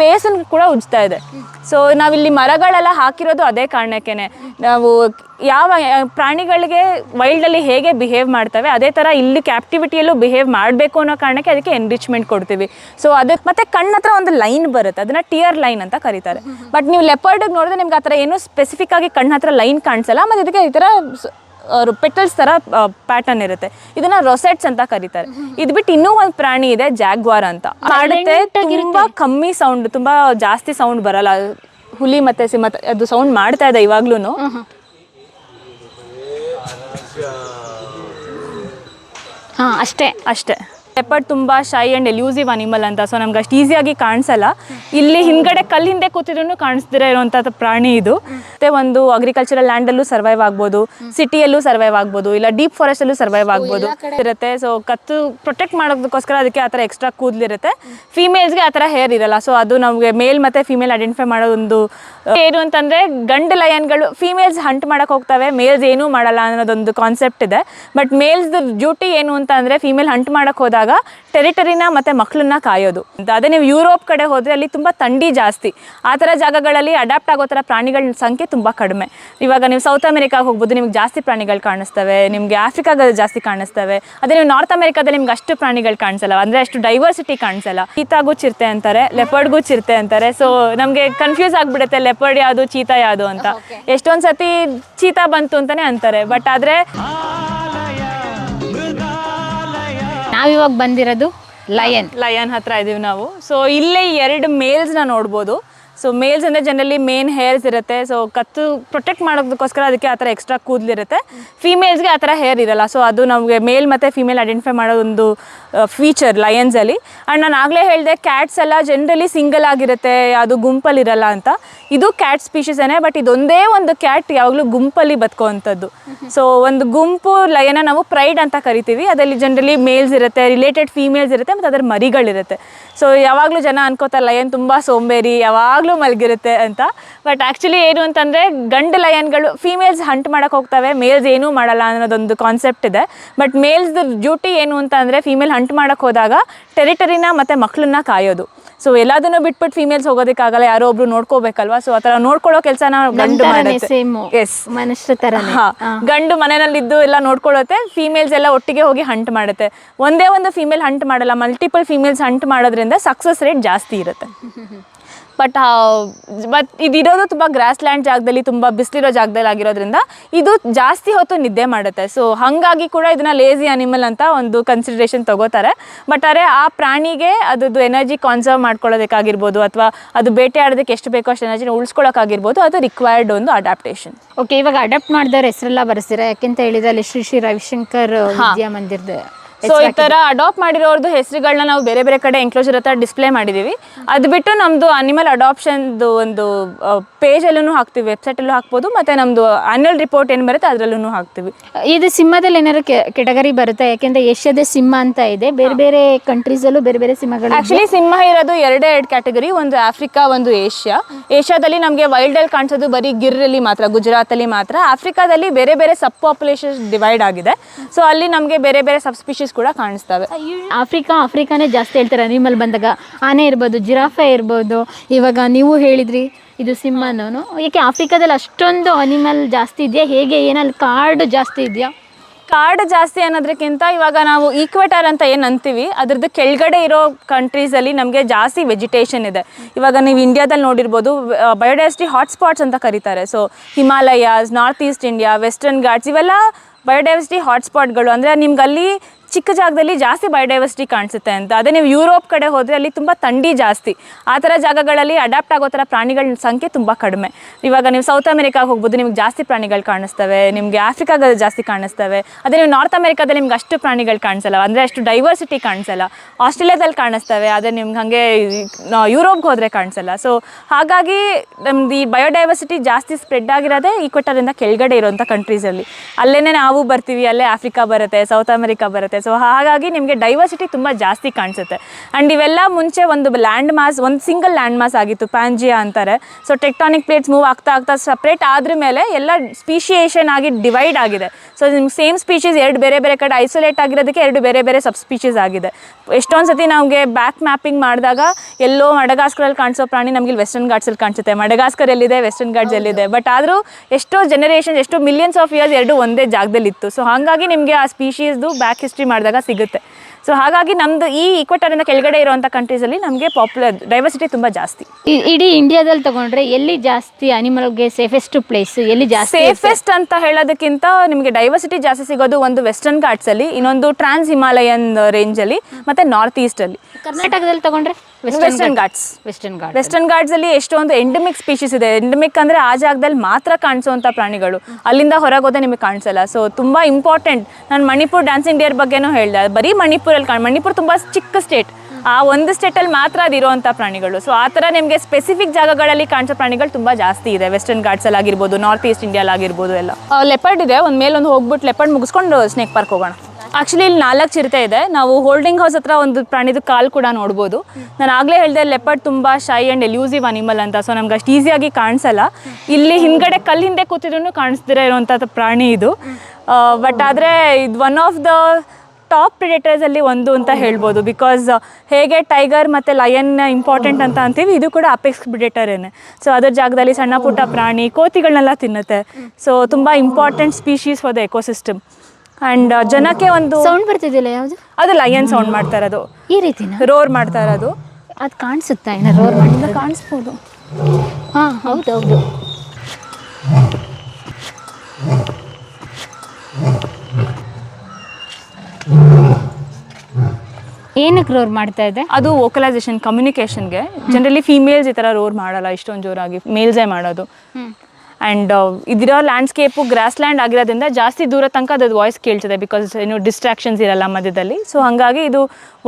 ಫೇಸನ್ನು ಕೂಡ ಉಜ್ತಾ ಇದೆ. ಸೊ ನಾವಿಲ್ಲಿ ಮರಗಳೆಲ್ಲ ಹಾಕಿರೋದು ಅದೇ ಕಾರಣಕ್ಕೇನೆ. ನಾವು ಯಾವ ಪ್ರಾಣಿಗಳಿಗೆ ವೈಲ್ಡಲ್ಲಿ ಹೇಗೆ ಬಿಹೇವ್ ಮಾಡ್ತವೆ, ಅದೇ ಥರ ಇಲ್ಲಿ ಕ್ಯಾಪ್ಟಿವಿಟಿಯಲ್ಲೂ ಬಿಹೇವ್ ಮಾಡಬೇಕು ಅನ್ನೋ ಕಾರಣಕ್ಕೆ ಅದಕ್ಕೆ ಎನ್ರಿಚ್ಮೆಂಟ್ ಕೊಡ್ತೀವಿ. ಸೊ ಅದಕ್ಕೆ ಮತ್ತೆ ಕಣ್ಣ ಹತ್ರ ಒಂದು ಲೈನ್ ಬರುತ್ತೆ, ಅದನ್ನ ಟಿಯರ್ ಲೈನ್ ಅಂತ ಕರೀತಾರೆ. ಬಟ್ ನೀವು ಲೆಪರ್ಡಿಗೆ ನೋಡಿದ್ರೆ ನಿಮ್ಗೆ ಆ ಥರ ಏನೂ ಸ್ಪೆಸಿಫಿಕ್ ಆಗಿ ಕಣ್ಣ ಹತ್ರ ಲೈನ್ ಕಾಣಿಸಲ್ಲ, ಮತ್ತು ಇದಕ್ಕೆ ಈ ಥರ ಪೆಟಲ್ಸ್ ಥರ ಪ್ಯಾಟರ್ನ್ ಇರುತ್ತೆ. ಇದನ್ನ ರೊಸೆಟ್ಸ್ ಅಂತ ಕರೀತಾರೆ. ಇದು ಬಿಟ್ಟು ಇನ್ನೂ ಒಂದು ಪ್ರಾಣಿ ಇದೆ ಜಾಗ್ವಾರ್ ಅಂತ. ಮಾಡುತ್ತೆ ತುಂಬಾ ಕಮ್ಮಿ ಸೌಂಡ್ ತುಂಬಾ ಜಾಸ್ತಿ ಸೌಂಡ್ ಬರಲ್ಲ. ಹುಲಿ ಮತ್ತೆ ಸಿಂಹ ಅದು ಸೌಂಡ್ ಮಾಡ್ತಾ ಇದೆ ಇವಾಗ್ಲೂ ಹಾ ಅಷ್ಟೇ. ಅಷ್ಟೇ. ಲೆಪರ್ಡ್ ತುಂಬಾ ಶೈ ಅಂಡ್ ಎಲ್ಯೂಸಿವ್ ಅನಿಮಲ್ ಅಂತ. ಸೊ ನಮ್ಗೆ ಅಷ್ಟು ಈಸಿಯಾಗಿ ಕಾಣಿಸಲ್ಲ. ಇಲ್ಲಿ ಹಿಂದ್ಗಡೆ ಕಲ್ ಹಿಂದೆ ಕೂತಿದ್ರು ಕಾಣಿಸ್ದಿರ ಇರುವಂಥ ಪ್ರಾಣಿ ಇದು. ಮತ್ತೆ ಒಂದು ಅಗ್ರಿಕಲ್ಚರಲ್ ಲ್ಯಾಂಡಲ್ಲೂ ಸರ್ವೈವ್ ಆಗ್ಬೋದು. ಸಿಟಿಯಲ್ಲೂ ಸರ್ವೈವ್ ಆಗ್ಬೋದು. ಇಲ್ಲ ಡೀಪ್ ಫಾರೆಸ್ಟಲ್ಲೂ ಸರ್ವೈವ್ ಆಗ್ಬೋದು. ಇರುತ್ತೆ. ಸೊ ಕತ್ತು ಪ್ರೊಟೆಕ್ಟ್ ಮಾಡೋದಕ್ಕೋಸ್ಕರ ಅದಕ್ಕೆ ಆತರ ಥರ ಎಕ್ಸ್ಟ್ರಾ ಕೂದಲಿರುತ್ತೆ ಫೀಮೇಲ್ಸ್ಗೆ ಗೆ ಆತರ ಹೇರ್ ಇರಲ್ಲ. ಸೊ ಅದು ನಮಗೆ ಮೇಲ್ ಮತ್ತೆ ಫೀಮೇಲ್ ಐಡೆಂಟಿಫೈ ಮಾಡೋ ಒಂದು ಏನು ಅಂತಂದರೆ ಗಂಡು ಲಯನ್ಗಳು ಫೀಮೇಲ್ಸ್ ಹಂಟ್ ಮಾಡಕ್ ಹೋಗ್ತವೆ. ಮೇಲ್ಸ್ ಏನೂ ಮಾಡಲ್ಲ ಅನ್ನೋದೊಂದು ಕಾನ್ಸೆಪ್ಟ್ ಇದೆ. ಬಟ್ ಮೇಲ್ಸ್ ಡ್ಯೂಟಿ ಏನು ಅಂತ ಅಂದರೆ ಫೀಮೇಲ್ ಹಂಟ್ ಮಾಡಕ್ಕೆ ಹೋದಾಗ ಟೆರಿಟರಿನ ಮತ್ತು ಮಕ್ಕಳನ್ನ ಕಾಯೋದು. ಅದೇ ನೀವು ಯುರೋಪ್ ಕಡೆ ಹೋದರೆ ಅಲ್ಲಿ ತುಂಬ ಥಂಡಿ ಜಾಸ್ತಿ. ಆ ಥರ ಜಾಗಗಳಲ್ಲಿ ಅಡಾಪ್ಟ್ ಆಗೋ ಥರ ಪ್ರಾಣಿಗಳ ಸಂಖ್ಯೆ ತುಂಬ ಕಡಿಮೆ. ಇವಾಗ ನೀವು ಸೌತ್ ಅಮೆರಿಕಾಗೆ ಹೋಗ್ಬೋದು ನಿಮ್ಗೆ ಜಾಸ್ತಿ ಪ್ರಾಣಿಗಳು ಕಾಣಿಸ್ತವೆ ನಿಮಗೆ ಆಫ್ರಿಕಾದಲ್ಲಿ ಜಾಸ್ತಿ ಕಾಣಿಸ್ತವೆ. ಅದೇ ನೀವು ನಾರ್ತ್ ಅಮೆರಿಕಾದಲ್ಲಿ ನಿಮ್ಗೆ ಅಷ್ಟು ಪ್ರಾಣಿಗಳು ಕಾಣಿಸಲ್ಲ ಅಂದರೆ ಅಷ್ಟು ಡೈವರ್ಸಿಟಿ ಕಾಣಿಸಲ್ಲ. ಚೀತಾಗೂ ಚಿರತೆ ಅಂತಾರೆ ಲೆಪರ್ಡ್ಗೂ ಚಿರತೆ ಅಂತಾರೆ. ಸೊ ನಮಗೆ ಕನ್ಫ್ಯೂಸ್ ಆಗಿಬಿಡುತ್ತೆ ಲೆಪರ್ಡ್ ಯಾವುದು ಚೀತಾ ಯಾವುದು ಅಂತ. ಎಷ್ಟೊಂದು ಸತಿ ಚೀತಾ ಬಂತು ಅಂತಾನೆ ಅಂತಾರೆ. ಬಟ್ ಆದರೆ ನಾವಿವಾಗ ಬಂದಿರೋದು ಲಯನ್. ಲಯನ್ ಹತ್ರ ಇದೀವಿ ನಾವು. ಸೊ ಇಲ್ಲೇ ಎರಡು ಮೇಲ್ಸ್ನ ನೋಡ್ಬೋದು. ಸೊ ಮೇಲ್ಸ್ ಅಂದರೆ ಜನರಲಿ ಮೇನ್ ಹೇರ್ಸ್ ಇರುತ್ತೆ. ಸೊ ಕತ್ತು ಪ್ರೊಟೆಕ್ಟ್ ಮಾಡೋದಕ್ಕೋಸ್ಕರ ಅದಕ್ಕೆ ಆ ಥರ ಎಕ್ಸ್ಟ್ರಾ ಕೂದಲಿರುತ್ತೆ. ಫೀಮೇಲ್ಸ್ಗೆ ಆ ಥರ ಹೇರ್ ಇರಲ್ಲ. ಸೊ ಅದು ನಮಗೆ ಮೇಲ್ ಮತ್ತು ಫೀಮೇಲ್ ಐಡೆಂಟಿಫೈ ಮಾಡೋ ಒಂದು ಫೀಚರ್ ಲಯನ್ಸಲ್ಲಿ ಆ್ಯಂಡ್ ನಾನು ಆಗಲೇ ಹೇಳಿದೆ ಕ್ಯಾಟ್ಸ್ ಎಲ್ಲ ಜನರಲಿ ಸಿಂಗಲ್ ಆಗಿರುತ್ತೆ. ಅದು ಗುಂಪಲ್ಲಿ ಇರಲ್ಲ ಅಂತ. ಇದು ಕ್ಯಾಟ್ ಸ್ಪೀಷೀಸೇನೆ ಬಟ್ ಇದೊಂದೇ ಒಂದು ಕ್ಯಾಟ್ ಯಾವಾಗಲೂ ಗುಂಪಲ್ಲಿ ಬದುಕುವಂಥದ್ದು. ಸೊ ಒಂದು ಗುಂಪು ಲಯನ ನಾವು ಪ್ರೈಡ್ ಅಂತ ಕರಿತೀವಿ. ಅದರಲ್ಲಿ ಜನರಲಿ ಮೇಲ್ಸ್ ಇರುತ್ತೆ ರಿಲೇಟೆಡ್ ಫೀಮೇಲ್ಸ್ ಇರುತ್ತೆ, ಮತ್ತು ಅದರ ಮರಿಗಳಿರುತ್ತೆ. ಸೊ ಯಾವಾಗಲೂ ಜನ ಅನ್ಕೋತಾರೆ ಲಯನ್ ತುಂಬ ಸೋಂಬೇರಿ. ಯಾವಾಗಲೂ ಮಲಗಿರುತ್ತೆ ಅಂತ. ಬಟ್ ಆ್ಯಕ್ಚುಲಿ ಏನು ಅಂತಂದರೆ ಗಂಡು ಲಯನ್ಗಳು ಫೀಮೇಲ್ಸ್ ಹಂಟ್ ಮಾಡೋಕ್ಕೆ ಹೋಗ್ತವೆ ಮೇಲ್ಸ್ ಏನೂ ಮಾಡಲ್ಲ ಅನ್ನೋದೊಂದು ಕಾನ್ಸೆಪ್ಟ್ ಇದೆ. ಬಟ್ ಮೇಲ್ಸ್ದು ಡ್ಯೂಟಿ ಏನು ಅಂತ ಅಂದರೆ ಫೀಮೇಲ್ ಹಂಟ್ ಮಾಡೋಕ್ಕೆ ಹೋದಾಗ ಟೆರಿಟರಿನ ಮತ್ತು ಮಕ್ಕಳನ್ನ ಕಾಯೋದು. ಸೊ ಎಲ್ಲದನ್ನು ಬಿಟ್ಬಿಟ್ಟು ಫೀಮೇಲ್ಸ್ ಹೋಗೋದಕ್ಕಾಗಲ್ಲ ಯಾರೋ ಒಬ್ರು ನೋಡ್ಕೋಬೇಕಲ್ವಾ? ಸೊ ಆ ಥರ ನೋಡ್ಕೊಳ್ಳೋ ಕೆಲಸ ಗಂಡು ಎಸ್ ಗಂಡು ಮನೆಯಲ್ಲಿದ್ದು ಎಲ್ಲ ನೋಡ್ಕೊಳ್ಳುತ್ತೆ ಫೀಮೇಲ್ಸ್ ಎಲ್ಲ ಒಟ್ಟಿಗೆ ಹೋಗಿ ಹಂಟ್ ಮಾಡುತ್ತೆ. ಒಂದೇ ಒಂದು ಫೀಮೇಲ್ ಹಂಟ್ ಮಾಡಲ್ಲ ಮಲ್ಟಿಪಲ್ ಫೀಮೇಲ್ಸ್ ಹಂಟ್ ಮಾಡೋದ್ರಿಂದ ಸಕ್ಸಸ್ ರೇಟ್ ಜಾಸ್ತಿ ಇರುತ್ತೆ. ಬಟ್ ಬಟ್ ಇದಿರೋದು ತುಂಬ ಗ್ರಾಸ್ ಲ್ಯಾಂಡ್ ಜಾಗದಲ್ಲಿ ತುಂಬ ಬಿಸಿಲಿರೋ ಜಾಗದಲ್ಲಿ ಆಗಿರೋದ್ರಿಂದ ಇದು ಜಾಸ್ತಿ ಹೊತ್ತು ನಿದ್ದೆ ಮಾಡುತ್ತೆ. ಸೊ ಹಾಗಾಗಿ ಕೂಡ ಇದನ್ನ ಲೇಸಿ ಅನಿಮಲ್ ಅಂತ ಒಂದು ಕನ್ಸಿಡರೇಷನ್ ತಗೋತಾರೆ. ಬಟ್ ಆದರೆ ಆ ಪ್ರಾಣಿಗೆ ಅದ್ರದ್ದು ಎನರ್ಜಿ ಕಾನ್ಸರ್ವ್ ಮಾಡ್ಕೊಳ್ಳೋದಕ್ಕಾಗಿರ್ಬೋದು ಅಥವಾ ಅದು ಬೇಟೆ ಆಡೋದಕ್ಕೆ ಎಷ್ಟು ಬೇಕೋ ಅಷ್ಟು ಎನರ್ಜಿನ ಉಳಿಸ್ಕೊಳ್ಳೋಕ್ಕಾಗಿರ್ಬೋದು ಅದು ರಿಕ್ವೈರ್ಡ್ ಒಂದು ಅಡಾಪ್ಟೇಷನ್ ಓಕೆ ಇವಾಗ ಅಡಾಪ್ಟ್ ಮಾಡಿದವ್ರ ಹೆಸರೆಲ್ಲ ಬರೆಸ್ತೀರಾ ಯಾಕೆಂತ ಹೇಳಿದ್ರೆ ಅಲ್ಲಿ ಶ್ರೀ ಶ್ರೀ ರವಿಶಂಕರ್ ವಿದ್ಯಾಮಂದಿರದ ಸೊ ಈ ತರ ಅಡಾಪ್ಟ್ ಮಾಡಿರೋರ್ದು ಹೆಸರುಗಳನ್ನ ನಾವು ಬೇರೆ ಬೇರೆ ಕಡೆ ಎನ್ಕ್ಲೋಜರ್ ಹತ್ರ ಡಿಸ್ಪ್ಲೇ ಮಾಡಿದೀವಿ. ಅದು ಬಿಟ್ಟು ನಮ್ದು ಅನಿಮಲ್ ಅಡಾಪ್ಷನ್ದು ಒಂದು ಪೇಜ್ ಅಲ್ಲೂ ಹಾಕ್ತಿವಿ ವೆಬ್ಸೈಟ್ ಅಲ್ಲೂ ಹಾಕ್ಬೋದು ಮತ್ತೆ ನಮ್ದು ಆನ್ಯಲ್ ರಿಪೋರ್ಟ್ ಏನ್ ಬರುತ್ತೆ ಅದ್ರಲ್ಲೂ ಹಾಕ್ತಿವಿ. ಇದು ಸಿಂಹದಲ್ಲಿ ಏನಾದ್ರು ಕೆಟಗರಿ ಬರುತ್ತೆ? ಯಾಕೆಂದ್ರೆ ಏಷ್ಯಾದ ಸಿಂಹ ಅಂತ ಇದೆ. ಬೇರೆ ಬೇರೆ ಕಂಟ್ರೀಸ್ ಅಲ್ಲೂ ಬೇರೆ ಬೇರೆ ಸಿಂಹಗಳು ಆಕ್ಚುಲಿ ಸಿಂಹ ಇರೋದು ಎರಡೇ ಎರಡು ಕ್ಯಾಟಗರಿ ಒಂದು ಆಫ್ರಿಕಾ ಒಂದು ಏಷ್ಯಾ ಏಷ್ಯಾದಲ್ಲಿ ನಮಗೆ ವೈಲ್ಡ್ ಅಲ್ಲಿ ಕಾಣಿಸೋದು ಬರೀ ಗಿರ್ರಲ್ಲಿ ಮಾತ್ರ ಗುಜರಾತ್ ಅಲ್ಲಿ ಮಾತ್ರ. ಆಫ್ರಿಕಾದಲ್ಲಿ ಬೇರೆ ಬೇರೆ ಸಬ್ ಪಾಪ್ಯುಲೇಷನ್ ಡಿವೈಡ್ ಆಗಿದೆ. ಸೊ ಅಲ್ಲಿ ನಮಗೆ ಬೇರೆ ಬೇರೆ ಸಬ್ ಸ್ಪೀಷೀಸ್ ಕೂಡ ಕಾಣಿಸ್ತವೆ. ಆಫ್ರಿಕಾ ಆಫ್ರಿಕಾನೇ ಜಾಸ್ತಿ ಹೇಳ್ತಾರೆ. ಅನಿಮಲ್ ಬಂದಾಗ ಆನೆ ಇರ್ಬೋದು ಜಿರಾಫೆ ಇರ್ಬೋದು. ಇವಾಗ ನೀವು ಹೇಳಿದ್ರಿ ಇದು ಸಿಂಹನೋನು ಯಾಕೆ ಆಫ್ರಿಕಾದಲ್ಲಿ ಅಷ್ಟೊಂದು ಅನಿಮಲ್ ಜಾಸ್ತಿ ಇದೆಯಾ? ಹೇಗೆ ಏನಲ್ಲಿ ಕಾಡು ಜಾಸ್ತಿ ಇದೆಯಾ? ಕಾಡು ಜಾಸ್ತಿ ಅನ್ನೋದಕ್ಕಿಂತ ಇವಾಗ ನಾವು ಈಕ್ವೆಟರ್ ಅಂತ ಏನು ಅಂತೀವಿ ಅದ್ರದ್ದು ಕೆಳಗಡೆ ಇರೋ ಕಂಟ್ರೀಸಲ್ಲಿ ನಮಗೆ ಜಾಸ್ತಿ ವೆಜಿಟೇಷನ್ ಇದೆ. ಇವಾಗ ನೀವು ಇಂಡಿಯಾದಲ್ಲಿ ನೋಡಿರ್ಬೋದು ಬಯೋಡೈವರ್ಸಿಟಿ ಹಾಟ್ಸ್ಪಾಟ್ಸ್ ಅಂತ ಕರೀತಾರೆ. So Himalayas north east India western Ghats ಇವೆಲ್ಲ ಬಯೋಡೈವರ್ಸಿಟಿ ಹಾಟ್ಸ್ಪಾಟ್ಗಳು ಅಂದರೆ ನಿಮ್ಗೆ ಅಲ್ಲಿ ಚಿಕ್ಕ ಜಾಗದಲ್ಲಿ ಜಾಸ್ತಿ ಬಯೋಡೈವರ್ಸಿಟಿ ಕಾಣಿಸುತ್ತೆ ಅಂತ. ಅದೇ ನೀವು ಯುರೋಪ್ ಕಡೆ ಹೋದರೆ ಅಲ್ಲಿ ತುಂಬ ಥಂಡಿ ಜಾಸ್ತಿ. ಆ ಥರ ಜಾಗಗಳಲ್ಲಿ ಅಡಾಪ್ಟ್ ಆಗೋ ಥರ ಪ್ರಾಣಿಗಳ ಸಂಖ್ಯೆ ತುಂಬ ಕಡಿಮೆ. ಇವಾಗ ನೀವು ಸೌತ್ ಅಮೆರಿಕಾಗೆ ಹೋಗ್ಬೋದು, ನಿಮ್ಗೆ ಜಾಸ್ತಿ ಪ್ರಾಣಿಗಳು ಕಾಣಿಸ್ತವೆ, ನಿಮಗೆ ಆಫ್ರಿಕಾದಲ್ಲಿ ಜಾಸ್ತಿ ಕಾಣಿಸ್ತವೆ. ಅದೇ ನೀವು ನಾರ್ತ್ ಅಮೆರಿಕಾದಲ್ಲಿ ನಿಮ್ಗೆ ಅಷ್ಟು ಪ್ರಾಣಿಗಳು ಕಾಣಿಸಲ್ಲ, ಅಂದರೆ ಅಷ್ಟು ಡೈವರ್ಸಿಟಿ ಕಾಣಿಸಲ್ಲ. ಆಸ್ಟ್ರೇಲಿಯಾದಲ್ಲಿ ಕಾಣಿಸ್ತವೆ ಅದೇ ನಿಮ್ಗೆ ಹಾಗೆ ಯುರೋಪ್ಗೆ ಹೋದರೆ ಕಾಣಿಸಲ್ಲ. ಸೊ ಹಾಗಾಗಿ ನಮ್ದು ಈ ಬಯೋಡೈವರ್ಸಿಟಿ ಜಾಸ್ತಿ ಸ್ಪ್ರೆಡ್ ಆಗಿರೋದೇ ಈಕ್ವೆಟರಿಂದ ಕೆಳಗಡೆ ಇರೋಂಥ ಕಂಟ್ರೀಸಲ್ಲಿ ಅಲ್ಲೇ. ನಾವು ಬರ್ತೀವಿ, ಅಲ್ಲೇ ಆಫ್ರಿಕಾ ಬರುತ್ತೆ, ಸೌತ್ ಅಮೆರಿಕಾ ಬರುತ್ತೆ. ಸೊ ಹಾಗಾಗಿ ನಿಮಗೆ ಡೈವರ್ಸಿಟಿ ತುಂಬ ಜಾಸ್ತಿ ಕಾಣಿಸುತ್ತೆ. ಆ್ಯಂಡ್ ಇವೆಲ್ಲ ಮುಂಚೆ ಒಂದು ಲ್ಯಾಂಡ್ ಮಾಸ್ ಒಂದು ಸಿಂಗಲ್ ಲ್ಯಾಂಡ್ ಮಾಸ್ ಆಗಿತ್ತು ಪ್ಯಾಂಜಿಯಾ ಅಂತಾರೆ. ಸೊ ಟೆಕ್ಟಾನಿಕ್ ಪ್ಲೇಟ್ಸ್ ಮೂವ್ ಆಗ್ತಾ ಆಗ್ತಾ ಸಪ್ರೇಟ್ ಆದ್ರ ಮೇಲೆ ಎಲ್ಲ ಸ್ಪೀಶಿಯೇಷನ್ ಆಗಿ ಡಿವೈಡ್ ಆಗಿದೆ. ಸೊ ನಿಮ್ಗೆ ಸೇಮ್ ಸ್ಪೀಷೀಸ್ ಎರಡು ಬೇರೆ ಬೇರೆ ಕಡೆ ಐಸೋಲೇಟ್ ಆಗಿರೋದಕ್ಕೆ ಎರಡು ಬೇರೆ ಬೇರೆ ಸಬ್ ಸ್ಪೀಷೀಸ್ ಆಗಿದೆ. ಎಷ್ಟೊಂದು ಸತಿ ನಮಗೆ ಬ್ಯಾಕ್ ಮ್ಯಾಪಿಂಗ್ ಮಾಡಿದಾಗ ಎಲ್ಲೋ ಮಡಗಾಸ್ಕರಲ್ಲಿ ಕಾಣಿಸೋ ಪ್ರಾಣಿ ನಮಗೆ ವೆಸ್ಟರ್ನ್ ಘಾಟ್ಸಲ್ಲಿ ಕಾಣಿಸುತ್ತೆ. ಮಡಗಾಸ್ಕರ್ ಎಲ್ಲಿದೆ ವೆಸ್ಟರ್ನ್ ಘಾಟ್ಸ್ ಎಲ್ಲಿದೆ. ಬಟ್ ಆದರೂ ಎಷ್ಟೋ ಜನರೇಷನ್ ಎಷ್ಟೋ ಮಿಲಿಯನ್ಸ್ ಆಫ್ ಇಯರ್ಸ್ ಎರಡು ಒಂದೇ ಜಾಗದಲ್ಲಿ ಇತ್ತು ಸೊ ಹಾಗಾಗಿ ನಿಮಗೆ ಆ ಸ್ಪೀಷೀಸ್ದು ಬ್ಯಾಕ್ ಹಿಸ್ಟ್ರಿ ಮಾಡಿದಾಗ ಸಿಗುತ್ತೆ. ಸೊ ಹಾಗಾಗಿ ನಮ್ದು ಈ ಈಕ್ವಟರಿಂದ ಕೆಳಗಡೆ ಇರೋ ಕಂಟ್ರೀಸ್ ಅಲ್ಲಿ ನಮಗೆ ಪಾಪ್ಯುಲರ್ ಡೈವರ್ಸಿಟಿ ತುಂಬಾ ಜಾಸ್ತಿ. ಇಡೀ ಇಂಡಿಯಾದಲ್ಲಿ ತಗೊಂಡ್ರೆ ಎಲ್ಲಿ ಜಾಸ್ತಿ ಅನಿಮಲ್ಗೆ ಸೇಫೆಸ್ಟ್ ಪ್ಲೇಸ್ ಎಲ್ಲಿ ಜಾಸ್ತಿ ಸೇಫೆಸ್ಟ್ ಅಂತ ಹೇಳೋದಕ್ಕಿಂತ ನಿಮಗೆ ಡೈವರ್ಸಿಟಿ ಜಾಸ್ತಿ ಸಿಗೋದು ಒಂದು ವೆಸ್ಟರ್ನ್ ಘಾಟ್ಸಲ್ಲಿ ಇನ್ನೊಂದು ಟ್ರಾನ್ಸ್ ಹಿಮಾಲಯನ್ ರೇಂಜ್ ಅಲ್ಲಿ ಮತ್ತೆ ನಾರ್ತ್ ಈಸ್ಟ್ ಅಲ್ಲಿ. ಕರ್ನಾಟಕದಲ್ಲಿ ತಗೊಂಡ್ರೆ? Western Ghats western Ghat western ಘಾಟ್ಸಲ್ಲಿ ಎಷ್ಟೊಂದು ಎಂಡಮಿಕ್ ಸ್ಪೀಶೀಸ್ ಇದೆ. ಎಂಡಮಿಕ್ ಅಂದ್ರೆ ಆ ಜಾಗದಲ್ಲಿ ಮಾತ್ರ ಕಾಣಿಸುವಂತ ಪ್ರಾಣಿಗಳು. ಅಲ್ಲಿಂದ ಹೊರಗೆ ಹೋದ್ರೆ ನಿಮಗೆ ಕಾಣಿಸಲ್ಲ. ಸೊ ತುಂಬಾ ಇಂಪಾರ್ಟೆಂಟ್ ನಾನು ಮಣಿಪುರ್ ಡ್ಯಾನ್ಸಿಂಗ್ ಡೇರ್ ಬಗ್ಗೆನೂ ಹೇಳಿದೆ. ಬರೀ ಮಣಿಪುರಲ್ಲಿ ಕಾಣ್ ಮಣಿಪುರ್ ತುಂಬಾ ಚಿಕ್ಕ ಸ್ಟೇಟ್ ಆ ಒಂದು ಸ್ಟೇಟಲ್ಲಿ ಮಾತ್ರ ಅದಿರುವಂಥ ಪ್ರಾಣಿಗಳು. ಸೊ ಆ ಥರ ನಿಮಗೆ ಸ್ಪೆಸಿಫಿಕ್ ಜಾಗಗಳಲ್ಲಿ ಕಾಣಿಸೋ ಪ್ರಾಣಿಗಳು ತುಂಬ ಜಾಸ್ತಿ ಇದೆ. ವೆಸ್ಟರ್ನ್ ಘಾಟ್ಸಲ್ಲಿ ಆಗಿರ್ಬೋದು ನಾರ್ತ್ ಈಸ್ಟ್ ಇಂಡಿಯಾಲ್ ಆಗಿರ್ಬೋದು ಎಲ್ಲ. ಲೆಪರ್ಡ್ ಇದೆ. ಒಂದು ಮೇಲೊಂದು ಹೋಗ್ಬಿಟ್ಟು ಲೆಪರ್ಡ್ ಮುಗಿಸ್ಕೊಂಡು ಸ್ನೇಕ್ ಪಾರ್ಕ್ ಹೋಗೋಣ. ಆಕ್ಚುಲಿ ಇಲ್ಲಿ ನಾಲ್ಕು ಚಿರತೆ ಇದೆ. ನಾವು ಹೋಲ್ಡಿಂಗ್ ಹೌಸ್ ಹತ್ರ ಒಂದು ಪ್ರಾಣಿದು ಕಾಲು ಕೂಡ ನೋಡ್ಬೋದು. ನಾನು ಆಗಲೇ ಹೇಳಿದೆ ಲೆಪರ್ಡ್ ತುಂಬ ಶೈ ಆ್ಯಂಡ್ ಎಲ್ಯೂಸಿವ್ ಅನಿಮಲ್ ಅಂತ ಸೊ ನಮ್ಗೆ ಅಷ್ಟು ಈಸಿಯಾಗಿ ಕಾಣಿಸಲ್ಲ. ಇಲ್ಲಿ ಹಿಂದ್ಗಡೆ ಕಲ್ಲು ಹಿಂದೆ ಕೂತಿದ್ರು ಕಾಣಿಸ್ದಿರ ಇರುವಂಥ ಪ್ರಾಣಿ ಇದು. ಬಟ್ ಆದರೆ ಇದು ಒನ್ ಆಫ್ ದ ಟಾಪ್ ಪ್ರಿಡೇಟರ್ಸಲ್ಲಿ ಒಂದು ಅಂತ ಹೇಳ್ಬೋದು. ಬಿಕಾಸ್ ಹೇಗೆ ಟೈಗರ್ ಮತ್ತು ಲಯನ್ ಇಂಪಾರ್ಟೆಂಟ್ ಅಂತ ಅಂತೀವಿ, ಇದು ಕೂಡ ಅಪೆಕ್ಸ್ ಪ್ರಿಡೇಟರೇನೆ ಸೊ ಅದರ ಜಾಗದಲ್ಲಿ ಸಣ್ಣ ಪುಟ್ಟ ಪ್ರಾಣಿ ಕೋತಿಗಳನ್ನೆಲ್ಲ ತಿನ್ನುತ್ತೆ. ಸೊ ತುಂಬ important species for the ecosystem and ಜನಕ್ಕೆ ಒಂದು ಸೌಂಡ್ ಬರ್ತಿದಿಲ್ಲ ಯಾವುದು? ಅದು ಲಯನ್ ಸೌಂಡ್ ಮಾಡ್ತಾ ಇರೋದು. ಈ ರೀತಿ ರೋರ್ ಮಾಡ್ತಾ ಇರೋದು. ಅದು ಕಾಣಿಸುತ್ತಾ ಏನೋ ರೋರ್ ಮಾಡಿದ್ರೆ ಕಾಣಿಸ್ಬೋದು. ಹಾಂ ಹೌದು ಹೌದು. ಏನಕ್ಕೆ ರೋರ್ ಮಾಡ್ತಾ ಇದೆ? ಅದು ವೋಕಲೈಸೇಷನ್ ಕಮ್ಯುನಿಕೇಷನ್ಗೆ ಜನರಲಿ ಫೀಮೇಲ್ಸ್ ಈ ಥರ ರೋರ್ ಮಾಡಲ್ಲ ಇಷ್ಟೊಂದು ಜೋರಾಗಿ ಮೇಲ್ಸೇ ಮಾಡೋದು. ಆ್ಯಂಡ್ ಇದಿರೋ ಲ್ಯಾಂಡ್ಸ್ಕೇಪು ಗ್ರಾಸ್ ಲ್ಯಾಂಡ್ ಆಗಿರೋದ್ರಿಂದ ಜಾಸ್ತಿ ದೂರ ತನಕ ಅದು ವಾಯ್ಸ್ ಕೇಳ್ತದೆ ಬಿಕಾಸ್ ಏನು ಡಿಸ್ಟ್ರಾಕ್ಷನ್ಸ್ ಇರಲ್ಲ ಮಧ್ಯದಲ್ಲಿ. ಸೊ ಹಾಗಾಗಿ ಇದು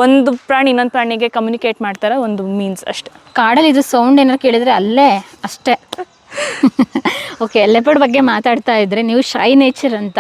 ಒಂದು ಪ್ರಾಣಿ ಇನ್ನೊಂದು ಪ್ರಾಣಿಗೆ ಕಮ್ಯುನಿಕೇಟ್ ಮಾಡ್ತಾರೆ ಒಂದು ಮೀನ್ಸ್ ಅಷ್ಟೆ. ಕಾಡಲ್ಲಿ ಇದು ಸೌಂಡ್ ಏನಾರು ಕೇಳಿದ್ರೆ ಅಲ್ಲೇ ಅಷ್ಟೇ. ಓಕೆ ಲೆಪರ್ಡ್ ಬಗ್ಗೆ ಮಾತಾಡ್ತಾ ಇದ್ರೆ ನೀವು ಶೈ ನೇಚರ್ ಅಂತ.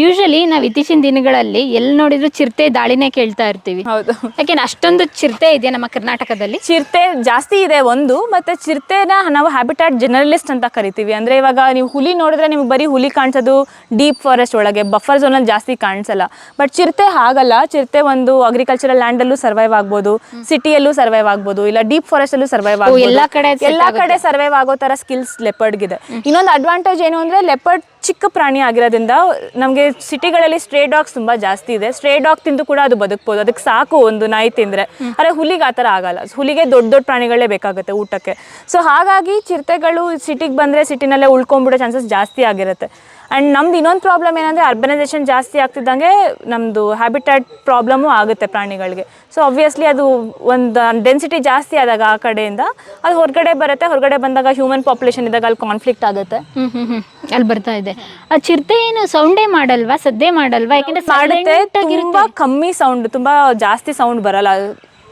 ಯೂಶಲಿ ನಾವು ಇತ್ತೀಚಿನ ದಿನಗಳಲ್ಲಿ ಎಲ್ಲಿ ನೋಡಿದ್ರು ಚಿರತೆ ದಾಳಿನೇ ಕೇಳ್ತಾ ಇರ್ತೀವಿ. ಹೌದು. ಯಾಕೆಂದ್ರೆ ಅಷ್ಟೊಂದು ಚಿರತೆ ಇದೆಯಾ ನಮ್ಮ ಕರ್ನಾಟಕದಲ್ಲಿ? ಚಿರತೆ ಜಾಸ್ತಿ ಇದೆ ಒಂದು ಮತ್ತೆ ಚಿರತೆನ ನಾವು ಹ್ಯಾಬಿಟ್ಯಾಟ್ ಜನರಲಿಸ್ಟ್ ಅಂತ ಕರಿತೀವಿ. ಅಂದ್ರೆ ಇವಾಗ ನೀವು ಹುಲಿ ನೋಡಿದ್ರೆ ನಿಮ್ಗೆ ಬರೀ ಹುಲಿ ಕಾಣಿಸೋದು ಡೀಪ್ ಫಾರೆಸ್ಟ್ ಒಳಗೆ ಬಫರ್ ಝೋನಲ್ಲಿ ಜಾಸ್ತಿ ಕಾಣಿಸಲ್ಲ. ಬಟ್ ಚಿರತೆ ಆಗಲ್ಲ ಚಿರತೆ ಒಂದು ಅಗ್ರಿಕಲ್ಚರಲ್ ಲ್ಯಾಂಡ್ ಅಲ್ಲೂ ಸರ್ವೈವ್ ಆಗ್ಬೋದು ಸಿಟಿಯಲ್ಲೂ ಸರ್ವೈವ್ ಆಗ್ಬೋದು ಇಲ್ಲ ಡೀಪ್ ಫಾರೆಸ್ಟ್ ಅಲ್ಲೂ ಸರ್ವೈವ್ ಆಗ್ಬೋದು. ಎಲ್ಲಾ ಕಡೆ ಎಲ್ಲ ಕಡೆ ಸರ್ವೈವ್ ಆಗೋ ತರ ಸ್ಕಿಲ್ಸ್ ಲೆಪರ್ಡ್ಗಿದೆ ಇನ್ನೊಂದು ಅಡ್ವಾಂಟೇಜ್ ಏನು ಅಂದರೆ ಲೆಪರ್ಡ್ ಚಿಕ್ಕ ಪ್ರಾಣಿ ಆಗಿರೋದ್ರಿಂದ ನಮಗೆ ಸಿಟಿಗಳಲ್ಲಿ ಸ್ಟ್ರೇ ಡಾಗ್ಸ್ ತುಂಬ ಜಾಸ್ತಿ ಇದೆ. ಸ್ಟ್ರೇ ಡಾಗ್ ತಿಂದು ಕೂಡ ಅದು ಬದುಕ್ಬೋದು. ಅದಕ್ಕೆ ಸಾಕು ಒಂದು ನಾಯಿ ತಿಂದರೆ. ಆದರೆ ಹುಲಿಗೆ ಆ ಥರ ಆಗಲ್ಲ. ಹುಲಿಗೆ ದೊಡ್ಡ ದೊಡ್ಡ ಪ್ರಾಣಿಗಳೇ ಬೇಕಾಗುತ್ತೆ ಊಟಕ್ಕೆ. ಸೊ ಹಾಗಾಗಿ ಚಿರತೆಗಳು ಸಿಟಿಗೆ ಬಂದರೆ ಸಿಟಿನಲ್ಲೇ ಉಳ್ಕೊಂಡ್ಬಿಡೋ ಚಾನ್ಸಸ್ ಜಾಸ್ತಿ ಆಗಿರುತ್ತೆ. ಆ್ಯಂಡ್ ನಮ್ದು ಇನ್ನೊಂದು ಪ್ರಾಬ್ಲಮ್ ಏನಂದರೆ ಅರ್ಬನೈಸೇಷನ್ ಜಾಸ್ತಿ ಆಗ್ತಿದ್ದಂಗೆ ನಮ್ಮದು ಹ್ಯಾಬಿಟ್ಯಾಟ್ ಪ್ರಾಬ್ಲಮ್ಮು ಆಗುತ್ತೆ ಪ್ರಾಣಿಗಳಿಗೆ. ಸೊ ಅಬ್ವಿಯಸ್ಲಿ ಅದು ಒಂದು ಡೆನ್ಸಿಟಿ ಜಾಸ್ತಿ ಆದಾಗ ಆ ಕಡೆಯಿಂದ ಅದು ಹೊರಗಡೆ ಬರುತ್ತೆ. ಹೊರಗಡೆ ಬಂದಾಗ ಹ್ಯೂಮನ್ ಪಾಪ್ಯುಲೇಷನ್ ಇದ್ದಾಗ ಅಲ್ಲಿ ಕಾನ್ಫ್ಲಿಕ್ಟ್ ಆಗುತ್ತೆ. ಹ್ಮ್ ಹ್ಮ್ ಹ್ಮ್. ಅಲ್ಲಿ ಬರ್ತಾ ಇದೆ. ಆ ಚಿರತೆ ಏನು ಸೌಂಡೇ ಮಾಡಲ್ವಾ? ಸದ್ದೆ ಮಾಡಲ್ವಾ? ಯಾಕಂದ್ರೆ ಮಾಡುತ್ತೆ. silent ಆಗಿರುತ್ತೆ. ತುಂಬಾ ಕಮ್ಮಿ ಸೌಂಡ್ ತುಂಬಾ ಜಾಸ್ತಿ ಸೌಂಡ್ ಬರಲ್ಲ.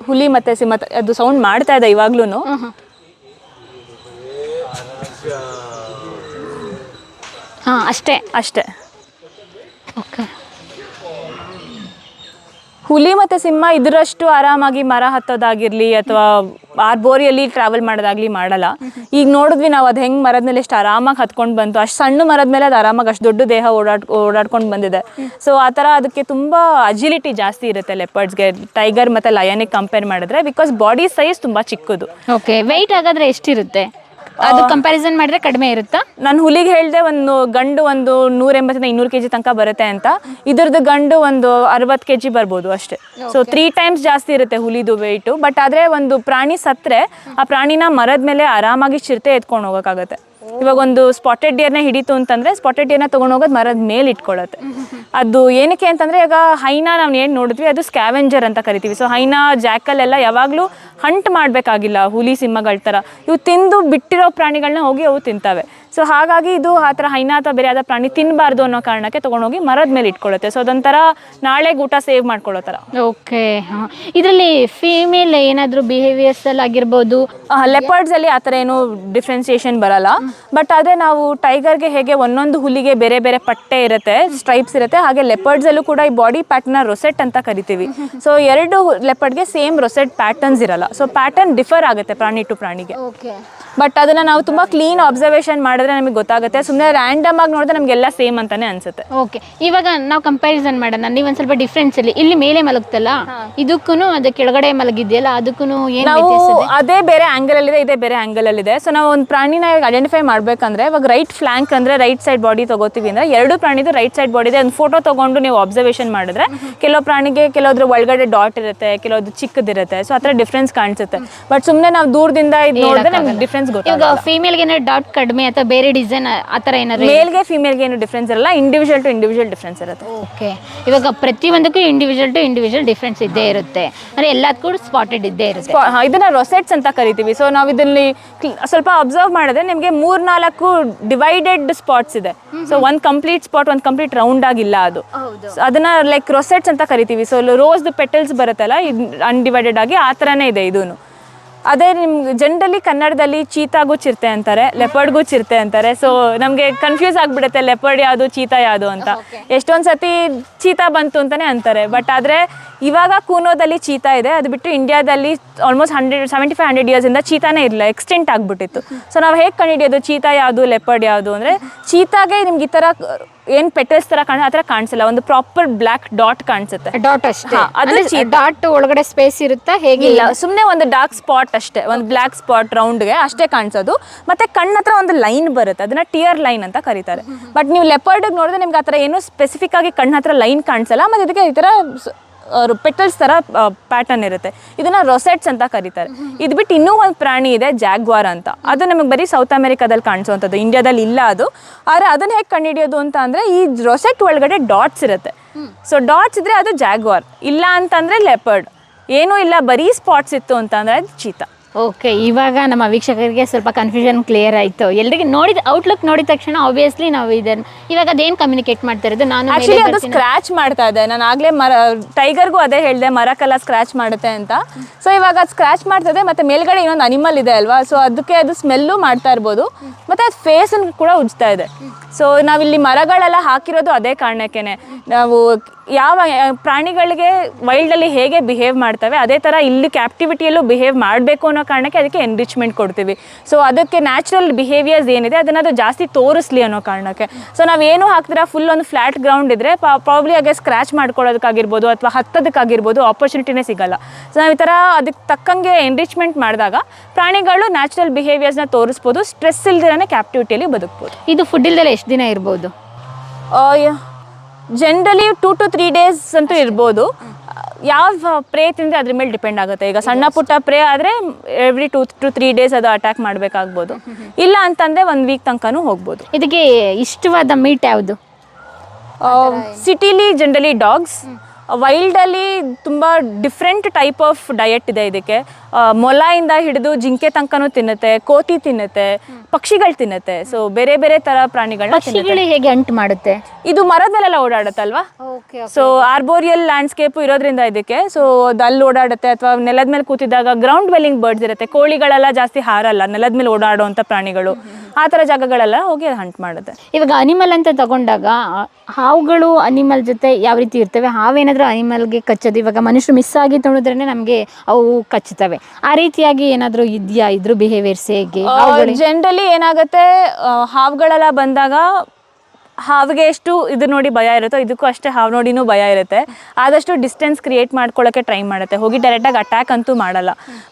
ಹುಲಿ ಮತ್ತೆ ಸಿಂಹ ತ- ಅದು ಸೌಂಡ್ ಮಾಡ್ತಾ ಇದೆ ಇವಾಗ್ಲೂ ಹಾ ಅಷ್ಟೇ ಅಷ್ಟೇ. ಓಕೆ ಹುಲಿ ಮತ್ತು ಸಿಂಹ ಇದರಷ್ಟು ಆರಾಮಾಗಿ ಮರ ಹತ್ತೋದಾಗಿರಲಿ ಅಥವಾ ಆರ್ಬೋರಿಯಲ್ಲಿ ಟ್ರಾವೆಲ್ ಮಾಡೋದಾಗಲಿ ಮಾಡಲ್ಲ. ಈಗ ನೋಡಿದ್ವಿ ನಾವು ಅದು ಹೆಂಗೆ ಮರದ ಮೇಲೆ ಎಷ್ಟು ಆರಾಮಾಗಿ ಹತ್ಕೊಂಡು ಬಂತು. ಅಷ್ಟು ಸಣ್ಣ ಮರದ ಮೇಲೆ ಅದು ಆರಾಮಾಗಿ ಅಷ್ಟು ದೊಡ್ಡ ದೇಹ ಓಡಾಡ್ ಓಡಾಡ್ಕೊಂಡು ಬಂದಿದೆ. ಸೊ ಆ ಥರ ಅದಕ್ಕೆ ತುಂಬ ಅಜಿಲಿಟಿ ಜಾಸ್ತಿ ಇರುತ್ತೆ ಲೆಪರ್ಡ್ಸ್ಗೆ ಟೈಗರ್ ಮತ್ತು ಲಯನಿಗೆ ಕಂಪೇರ್ ಮಾಡಿದ್ರೆ ಬಿಕಾಸ್ ಬಾಡಿ ಸೈಜ್ ತುಂಬ ಚಿಕ್ಕದು. ಓಕೆ ವೆಯ್ಟ್ ಹಾಗಾದರೆ ಎಷ್ಟಿರುತ್ತೆ? ಅದು ಕಂಪ್ಯಾರಿಸನ್ ಮಾಡಿದ್ರೆ ಕಡಿಮೆ ಇರುತ್ತಾ? ನಾನು ಹುಲಿಗೆ ಹೇಳಿದೆ ಒಂದು ಗಂಡು ಒಂದು ನೂರ ಎಂಬತ್ತಿಂದ ಇನ್ನೂರು ಕೆಜಿ ತನಕ ಬರುತ್ತೆ ಅಂತ. ಇದ್ರದ್ದು ಗಂಡು ಒಂದು ಅರವತ್ತು ಕೆಜಿ ಬರ್ಬೋದು ಅಷ್ಟೇ. ಸೊ ತ್ರೀ ಟೈಮ್ಸ್ ಜಾಸ್ತಿ ಇರುತ್ತೆ ಹುಲಿದು ವೆಯ್ಟು ಬಟ್ ಆದರೆ ಒಂದು ಪ್ರಾಣಿ ಸತ್ತರೆ ಆ ಪ್ರಾಣಿನ ಮರದ ಮೇಲೆ ಆರಾಮಾಗಿ ಚಿರತೆ ಎತ್ಕೊಂಡು ಹೋಗೋಕ್ಕಾಗತ್ತೆ. ಇವಾಗ ಒಂದು ಸ್ಪಾಟೆಡ್ ಡಿಯರ್ನ ಹಿಡಿತು ಅಂತಂದ್ರೆ ಸ್ಪಾಟೆಡ್ ಡಿಯರ್ನ ತಗೊಂಡು ಹೋಗೋದು ಮರದ ಮೇಲೆ ಇಟ್ಕೊಳ್ಳುತ್ತೆ ಅದು ಏನಕ್ಕೆ ಅಂತಂದ್ರೆ ಈಗ ಹೈನಾ ನಾವು ಏನು ನೋಡಿದ್ವಿ, ಅದು ಸ್ಕ್ಯಾವೆಂಜರ್ ಅಂತ ಕರಿತೀವಿ. ಸೊ ಹೈನಾ ಜಾಕಲ್ ಎಲ್ಲ ಯಾವಾಗಲೂ ಹಂಟ್ ಮಾಡಬೇಕಾಗಿಲ್ಲ ಹುಲಿ, ಸಿಂಹಗಳ ಥರ ಇವು ತಿಂದು ಬಿಟ್ಟಿರೋ ಪ್ರಾಣಿಗಳನ್ನ ಹೋಗಿ ಅವು ತಿಂತವೆ. ಸೊ ಹಾಗಾಗಿ ಇದು ಆ ಥರ ಹೈನಾ ಅಥವಾ ಬೇರೆ ಯಾವ್ದೋ ಪ್ರಾಣಿ ತಿನ್ನಬಾರ್ದು ಅನ್ನೋ ಕಾರಣಕ್ಕೆ ತೊಗೊಂಡೋಗಿ ಮರದ ಮೇಲೆ ಇಟ್ಕೊಳ್ಳುತ್ತೆ. ಸೊ ಅದೊಂಥರ ನಾಳೆ ಊಟ ಸೇವ್ ಮಾಡ್ಕೊಳ್ಳೋ ಥರ. ಓಕೆ ಹಾಂ. ಇದರಲ್ಲಿ ಫೀಮೇಲ್ ಏನಾದರೂ ಬಿಹೇವಿಯರ್ಸ್ ಅಲ್ಲಿ ಆಗಿರ್ಬೋದು? ಲೆಪರ್ಡ್ಸ್ ಅಲ್ಲಿ ಆ ಥರ ಏನು ಡಿಫ್ರೆನ್ಸಿಯೇಷನ್ ಬರಲ್ಲ. ಬಟ್ ಆದರೆ ನಾವು ಟೈಗರ್ಗೆ ಹೇಗೆ ಒಂದೊಂದು ಹುಲಿಗೆ ಬೇರೆ ಬೇರೆ ಪಟ್ಟೆ ಇರುತ್ತೆ ಸ್ಟ್ರೈಪ್ಸ್ ಇರುತ್ತೆ ಹಾಗೆ ಲೆಪರ್ಡ್ಸ್ ಅಲ್ಲೂ ಕೂಡ ಈ ಬಾಡಿ ಪ್ಯಾಟರ್ನ್ ರೊಸೆಟ್ ಅಂತ ಕರಿತೀವಿ. ಸೊ ಎರಡು ಲೆಪರ್ಡ್ಗೆ ಸೇಮ್ ರೊಸೆಟ್ ಪ್ಯಾಟರ್ನ್ಸ್ ಇರಲ್ಲ. ಸೊ ಪ್ಯಾಟರ್ನ್ ಡಿಫರ್ ಆಗುತ್ತೆ ಪ್ರಾಣಿ ಟು ಪ್ರಾಣಿಗೆ. ಓಕೆ ಬಟ್ ಅದನ್ನ ನಾವು ತುಂಬಾ ಕ್ಲೀನ್ ಅಬ್ಸರ್ವೇಷನ್ ಮಾಡಿದ್ರೆ ನಮಗೆ ಗೊತ್ತಾಗುತ್ತೆ. ಸುಮ್ಮನೆ ರ್ಯಾಂಡಮ್ ಆಗಿ ನೋಡಿದ್ರೆ ನಮಗೆಲ್ಲ ಸೇಮ್ ಅಂತಾನೆ ಅನ್ಸುತ್ತೆ. ಓಕೆ ಇವಾಗ ನಾವು ಕಂಪ್ಯಾರಿಸನ್ ಮಾಡೋಣ. ನೀವು ಒಂದು ಸ್ವಲ್ಪ ಡಿಫ್ರೆನ್ಸ್ ಇಲ್ಲಿ ಇಲ್ಲಿ ಮೇಲೆ ಮಲಗುತ್ತಲ್ಲ ಇದಕ್ಕೂ ಅದು ಕೆಳಗಡೆ ಮಲಗಿದೆಯಲ್ಲ ಅದಕ್ಕೂ ಏನು ನಾವು ಅದೇ ಬೇರೆ ಆಂಗಲ್ ಅಲ್ಲಿ ಇದೆ ಬೇರೆ ಆಂಗಲ್ ಅಲ್ಲಿ ಇದೆ ಸೊ ನಾವು ಒಂದು ಪ್ರಾಣಿನ ಐಡೆಂಟಿಫೈ ಮಾಡ್ಬೇಕಂದ್ರೆ ಇವಾಗ ರೈಟ್ ಫ್ಲಾಂಕ್ ಅಂದ್ರೆ ರೈಟ್ ಸೈಡ್ ಬಾಡಿ ತಗೋತೀವಿ ಅಂದ್ರೆ ಎರಡು ಪ್ರಾಣಿದು ರೈಟ್ ಸೈಡ್ ಬಾಡಿ ಇದೆ. ಒಂದು ಫೋಟೋ ತಗೊಂಡು ನೀವು ಅಬ್ಸರ್ವೇಷನ್ ಮಾಡಿದ್ರೆ ಕೆಲವು ಪ್ರಾಣಿಗೆ ಕೆಲವೊಂದ್ರ ಒಳಗಡೆ ಡಾಟ್ ಇರುತ್ತೆ ಕೆಲವೊಂದು ಚಿಕ್ಕದಿರುತ್ತೆ. ಸೊ ಹತ್ರ ಡಿಫ್ರೆನ್ಸ್ ಕಾಣಿಸುತ್ತೆ. ಬಟ್ ಸುಮ್ಮನೆ ನಾವು ದೂರದಿಂದ ಇದು ನೋಡಿದ್ರೆ ನಮ್ಗೆ ಡಿಫ್ರೆನ್ಸ್ ಇವಾಗ ಗೊತ್ತಾಗಲ್ಲ ಫೀಮೇಲ್ಗೆ ಏನಾದ್ರು ಡಾಟ್ ಕಡಿಮೆ ಅಥವಾ ಬೇರೆ ಡಿಸೈನ್ ಆ ಥರ ಏನಾದ್ರು ಮೇಲ್ಗೆ ಫೀಮೇಲ್ಗೆ ಏನು ಡಿಫ್ರೆನ್ಸ್ ಇರಲ್ಲ ಇಂಡಿವಿಜುವಲ್ ಟು ಇಂಡಿವಿಜುವಲ್ ಡಿಫ್ರೆನ್ಸ್ ಇರುತ್ತೆ. ಓಕೆ. ಇವಾಗ ಪ್ರತಿಯೊಂದಕ್ಕೂ ಇಂಡಿವಿಜುವಲ್ ಟು ಇಂಡಿವಿಜುವಲ್ ಡಿಫ್ರೆನ್ಸ್ ಇದ್ದೇ ಇರುತ್ತೆ. ಅಂದರೆ ಎಲ್ಲದಕ್ಕೂ ಸ್ಪಾಟೆಡ್ ಇದ್ದೇ ಇರುತ್ತೆ. ಇದನ್ನ ರೊಸೆಟ್ಸ್ ಅಂತ ಕರಿತೀವಿ. ಸೊ ನಾವು ಇದರಲ್ಲಿ ಸ್ವಲ್ಪ ಅಬ್ಸರ್ವ್ ಮಾಡಿದ್ರೆ ನಿಮಗೆ ಮೂರ್ನಾಲ್ಕು ಡಿವೈಡೆಡ್ ಸ್ಪಾಟ್ಸ್ ಇದೆ. ಸೊ ಒಂದು ಕಂಪ್ಲೀಟ್ ಸ್ಪಾಟ್ ಒಂದು ಕಂಪ್ಲೀಟ್ ರೌಂಡ್ ಆಗಿಲ್ಲ ಅದು. ಅದನ್ನ ಲೈಕ್ ರೊಸೆಟ್ಸ್ ಅಂತ ಕರಿತೀವಿ. ಸೊ ರೋಸ್ ಪೆಟಲ್ಸ್ ಬರುತ್ತಲ್ಲ ಅನ್ಡಿವೈಡೆಡ್ ಆಗಿ ಆ ಥರನೇ ಇದೆ ಇದೂ ಅದೇ ನಿಮ್ಗೆ ಜನರಲಿ ಕನ್ನಡದಲ್ಲಿ ಚೀತಾಗೂ ಚಿರತೆ ಅಂತಾರೆ ಲೆಪರ್ಡ್ಗೂ ಚಿರತೆ ಅಂತಾರೆ. ಸೊ ನಮಗೆ ಕನ್ಫ್ಯೂಸ್ ಆಗಿಬಿಡುತ್ತೆ ಲೆಪರ್ಡ್ ಯಾವುದು ಚೀತಾ ಯಾವುದು ಅಂತ. ಎಷ್ಟೊಂದು ಸತಿ ಚೀತಾ ಬಂತು ಅಂತಾನೆ ಅಂತಾರೆ. ಬಟ್ ಆದರೆ ಇವಾಗ ಕೂನೋದಲ್ಲಿ ಚೀತಾ ಇದೆ. ಅದು ಬಿಟ್ಟು ಇಂಡಿಯಾದಲ್ಲಿ almost hundred seventy five hundred ಇಯರ್ಸಿಂದ ಚೀತಾನೇ ಇರಲಿಲ್ಲ ಎಕ್ಸ್ಟೆಂಟ್ ಆಗಿಬಿಟ್ಟಿತ್ತು. ಸೊ ನಾವು ಹೇಗೆ ಕಂಡುಹಿಡಿಯೋದು ಚೀತಾ ಯಾವುದು ಲೆಪರ್ಡ್ ಯಾವುದು ಅಂದರೆ ಚೀತಾಗೆ ನಿಮ್ಗೆ ಈ ಥರ ಏನು ಪೆಟಲ್ಸ್ ತರ ಕಾಣ ಆ ತರ ಕಾಣಿಸಲ್ಲ. ಒಂದು ಪ್ರಾಪರ್ ಬ್ಲಾಕ್ ಡಾಟ್ ಕಾಣಿಸುತ್ತೆ. ಡಾಟ್ ಅಷ್ಟೇ. ಹಾ, ಅದು. ಡಾಟ್ ಒಳಗಡೆ ಸ್ಪೇಸ್ ಇರುತ್ತಾ? ಹೇಗೆ ಇಲ್ಲ ಸುಮ್ಮನೆ ಒಂದು ಡಾರ್ಕ್ ಸ್ಪಾಟ್ ಅಷ್ಟೇ. ಒಂದು ಬ್ಲ್ಯಾಕ್ ಸ್ಪಾಟ್ ರೌಂಡ್ಗೆ ಅಷ್ಟೇ ಕಾಣಿಸೋದು. ಮತ್ತೆ ಕಣ್ಣ ಹತ್ರ ಒಂದು ಲೈನ್ ಬರುತ್ತೆ. ಅದನ್ನ ಟಿಯರ್ ಲೈನ್ ಅಂತ ಕರೀತಾರೆ. ಬಟ್ ನೀವು ಲೆಪರ್ಡ್ ನೋಡಿದ್ರೆ ನಿಮ್ಗೆ ಆ ಥರ ಏನು ಸ್ಪೆಸಿಫಿಕ್ ಆಗಿ ಕಣ್ಣ ಹತ್ರ ಲೈನ್ ಕಾಣಿಸಲ್ಲ. ಮತ್ತೆ ಇದಕ್ಕೆ ಈ ಥರ ಪೆಟಲ್ಸ್ ಥರ ಪ್ಯಾಟರ್ನ್ ಇರುತ್ತೆ. ಇದನ್ನ ರೊಸೆಟ್ಸ್ ಅಂತ ಕರೀತಾರೆ. ಇದು ಬಿಟ್ಟು ಇನ್ನೂ ಒಂದು ಪ್ರಾಣಿ ಇದೆ ಜಾಗ್ವಾರ್ ಅಂತ. ಅದು ನಮಗೆ ಬರೀ ಸೌತ್ ಅಮೆರಿಕಾದಲ್ಲಿ ಕಾಣಿಸುವಂಥದ್ದು ಇಂಡಿಯಾದಲ್ಲಿ ಇಲ್ಲ ಅದು. ಆದರೆ ಅದನ್ನ ಹೇಗೆ ಕಂಡುಹಿಡಿಯೋದು ಅಂತ ಅಂದರೆ, ಈ ರೊಸೆಟ್ ಒಳಗಡೆ ಡಾಟ್ಸ್ ಇರುತ್ತೆ. ಸೊ ಡಾಟ್ಸ್ ಇದ್ರೆ ಅದು ಜಾಗ್ವಾರ್ ಇಲ್ಲ ಅಂತಂದರೆ ಲೆಪರ್ಡ್ ಏನೂ ಇಲ್ಲ, ಬರೀ ಸ್ಪಾಟ್ಸ್ ಇತ್ತು ಅಂತಂದರೆ ಅದು ಚೀತಾ ಓಕೆ ಇವಾಗ ನಮ್ಮ ವೀಕ್ಷಕರಿಗೆ ಸ್ವಲ್ಪ ಕನ್ಫ್ಯೂಷನ್ ಕ್ಲಿಯರ್ ಆಯಿತು. ಎಲ್ರಿಗೆ ನೋಡಿದ ಔಟ್ಲುಕ್ ನೋಡಿದ ತಕ್ಷಣ ಆಬ್ವಿಯಸ್ಲಿ ನಾವು ಇದನ್ನು ಇವಾಗ ಅದೇನು ಕಮ್ಯುನಿಕೇಟ್ ಮಾಡ್ತಾ ಇರೋದು? ನಾನು ಆಕ್ಚುಲಿ ಅದು. ಸ್ಕ್ರಾಚ್ ಮಾಡ್ತಾ ಇದೆ. ನಾನು ಆಗ್ಲೇ ಮರ ಟೈಗರ್ಗೂ ಅದೇ ಹೇಳಿದೆ ಮರಕ್ಕೆಲ್ಲ ಸ್ಕ್ರಾಚ್ ಮಾಡುತ್ತೆ ಅಂತ. ಸೊ ಇವಾಗ ಅದು ಸ್ಕ್ರಾಚ್ ಇದೆ ಮತ್ತೆ ಮೇಲ್ಗಡೆ ಇನ್ನೊಂದು ಅನಿಮಲ್ ಇದೆ ಅಲ್ವಾ? ಸೊ ಅದಕ್ಕೆ ಅದು ಸ್ಮೆಲ್ಲು ಮಾಡ್ತಾ ಇರ್ಬೋದು. ಮತ್ತೆ ಅದು ಫೇಸನ್ನು ಕೂಡ ಉಜ್ತಾ ಇದೆ. ಸೊ ನಾವಿಲ್ಲಿ ಮರಗಳೆಲ್ಲ ಹಾಕಿರೋದು ಅದೇ ಕಾರಣಕ್ಕೇನೆ. ನಾವು ಯಾವ ಪ್ರಾಣಿಗಳಿಗೆ ವೈಲ್ಡಲ್ಲಿ ಹೇಗೆ ಬಿಹೇವ್ ಮಾಡ್ತವೆ ಅದೇ ಥರ ಇಲ್ಲಿ ಕ್ಯಾಪ್ಟಿವಿಟಿಯಲ್ಲೂ ಬಿಹೇವ್ ಮಾಡಬೇಕು ಅನ್ನೋ ಕಾರಣಕ್ಕೆ ಅದಕ್ಕೆ ಎನ್ರಿಚ್ಮೆಂಟ್ ಕೊಡ್ತೀವಿ. ಸೊ ಅದಕ್ಕೆ ನ್ಯಾಚುರಲ್ ಬಿಹೇವಿಯರ್ಸ್ ಏನಿದೆ ಅದನ್ನ ಅದು ಜಾಸ್ತಿ ತೋರಿಸ್ಲಿ ಅನ್ನೋ ಕಾರಣಕ್ಕೆ. ಸೊ ನಾವೇನು ಹಾಕ್ತೀರಾ ಫುಲ್ ಒಂದು ಫ್ಲಾಟ್ ಗ್ರೌಂಡ್ ಇದ್ರೆ ಪ್ರಾಬ್ಲಿ ಹಾಗೆ ಸ್ಕ್ರ್ಯಾಚ್ ಮಾಡ್ಕೊಳ್ಳೋದಕ್ಕಾಗಿರ್ಬೋದು ಅಥವಾ ಹತ್ತೋದಕ್ಕಾಗಿರ್ಬೋದು ಆಪರ್ಚುನಿಟಿನೇ ಸಿಗಲ್ಲ. ಸೊ ನಾವು ಈ ಥರ ಅದಕ್ಕೆ ತಕ್ಕಂಗೆ ಎನ್ರಿಚ್ಮೆಂಟ್ ಮಾಡಿದಾಗ ಪ್ರಾಣಿಗಳು ನ್ಯಾಚುರಲ್ ಬಿಹೇವಿಯರ್ಸ್ನ ತೋರಿಸ್ಬೋದು ಸ್ಟ್ರೆಸ್ ಇಲ್ದಿರೇ ಕ್ಯಾಪ್ಟಿವಿಟಿಯಲ್ಲಿ ಬದುಕ್ಬೋದು. ಇದು ಫುಡ್ ಇಲ್ದಲೆ ಎಷ್ಟು ದಿನ ಇರ್ಬೋದು? Generally two to three days ಅಂತೂ ಇರ್ಬೋದು. ಯಾವ ಪ್ರೇ ತಿಂದರೆ ಅದ್ರ ಮೇಲೆ ಡಿಪೆಂಡ್ ಆಗುತ್ತೆ. ಈಗ ಸಣ್ಣ ಪುಟ್ಟ ಪ್ರೇ ಆದರೆ every two to three days ಅದು ಅಟ್ಯಾಕ್ ಮಾಡಬೇಕಾಗ್ಬೋದು. ಇಲ್ಲ ಅಂತಂದರೆ ಒಂದು ವೀಕ್ ತನಕನೂ ಹೋಗ್ಬೋದು. ಇದಕ್ಕೆ ಇಷ್ಟವಾದ ಮೀಟ್ ಯಾವುದು? ಸಿಟಿಲಿ ಜನರಲಿ ಡಾಗ್ಸ್ ವೈಲ್ಡಲ್ಲಿ ತುಂಬ ಡಿಫ್ರೆಂಟ್ ಟೈಪ್ ಆಫ್ ಡಯಟ್ ಇದೆ ಇದಕ್ಕೆ. ಮೊಲಾಯಿಂದ ಹಿಡಿದು ಜಿಂಕೆ ತನಕನೂ ತಿನ್ನುತ್ತೆ ಕೋತಿ ತಿನ್ನುತ್ತೆ ಪಕ್ಷಿಗಳು ತಿನ್ನುತ್ತೆ. ಸೊ ಬೇರೆ ಬೇರೆ ತರ ಪ್ರಾಣಿಗಳನ್ನ ಹೇಗೆ ಅಂಟು ಮಾಡುತ್ತೆ? ಇದು ಮರದ ಮೇಲೆಲ್ಲ ಓಡಾಡುತ್ತಲ್ವಾ? ಓಕೆ ಸೊ ಆರ್ಬೋರಿಯಲ್ ಲ್ಯಾಂಡ್ಸ್ಕೇಪ್ ಇರೋದ್ರಿಂದ ಇದಕ್ಕೆ. ಸೊ ಅದು ಅಲ್ಲಿ ಓಡಾಡುತ್ತೆ ಅಥವಾ ನೆಲದ ಮೇಲೆ ಕೂತಿದ್ದಾಗ ಗ್ರೌಂಡ್ ವೆಲ್ಲಿಂಗ್ ಬರ್ಡ್ಸ್ ಇರುತ್ತೆ. ಕೋಳಿಗಳೆಲ್ಲ ಜಾಸ್ತಿ ಹಾರಲ್ಲ ನೆಲದ ಮೇಲೆ ಓಡಾಡುವಂಥ ಪ್ರಾಣಿಗಳು. ಆ ಥರ ಜಾಗಗಳೆಲ್ಲ ಹೋಗಿ ಹಂಟ್ ಮಾಡುತ್ತೆ. ಇವಾಗ ಅನಿಮಲ್ ಅಂತ ತಗೊಂಡಾಗ ಹಾವುಗಳು ಅನಿಮಲ್ ಜೊತೆ ಯಾವ ರೀತಿ ಇರ್ತವೆ? ಹಾವೇನಾದ್ರೂ ಅನಿಮಲ್ಗೆ ಕಚ್ಚೋದು. ಇವಾಗ ಮನುಷ್ಯರು ಮಿಸ್ ಆಗಿ ತೊಳೆದ್ರೆ ನಮಗೆ ಅವು ಕಚ್ಚುತ್ತವೆ. ಆ ರೀತಿಯಾಗಿ ಏನಾದರೂ ಇದೆಯಾ? ಇದ್ರ ಬಿಹೇವಿಯರ್ಸ್ ಹೇಗೆ? ಜನರಲಿ ಏನಾಗುತ್ತೆ ಹಾವುಗಳೆಲ್ಲ ಬಂದಾಗ ಹಾವಿಗೆ ಎಷ್ಟು ಇದು ನೋಡಿ ಭಯ ಇರುತ್ತೋ ಇದಕ್ಕೂ ಅಷ್ಟೇ ಹಾವು ನೋಡಿನೂ ಭಯ ಇರುತ್ತೆ. ಆದಷ್ಟು ಡಿಸ್ಟೆನ್ಸ್ ಕ್ರಿಯೇಟ್ ಮಾಡ್ಕೊಳ್ಳೋಕ್ಕೆ ಟ್ರೈ ಮಾಡುತ್ತೆ. ಹೋಗಿ ಡೈರೆಕ್ಟಾಗಿ ಅಟ್ಯಾಕ್ ಅಂತೂ ಮಾಡಲ್ಲ.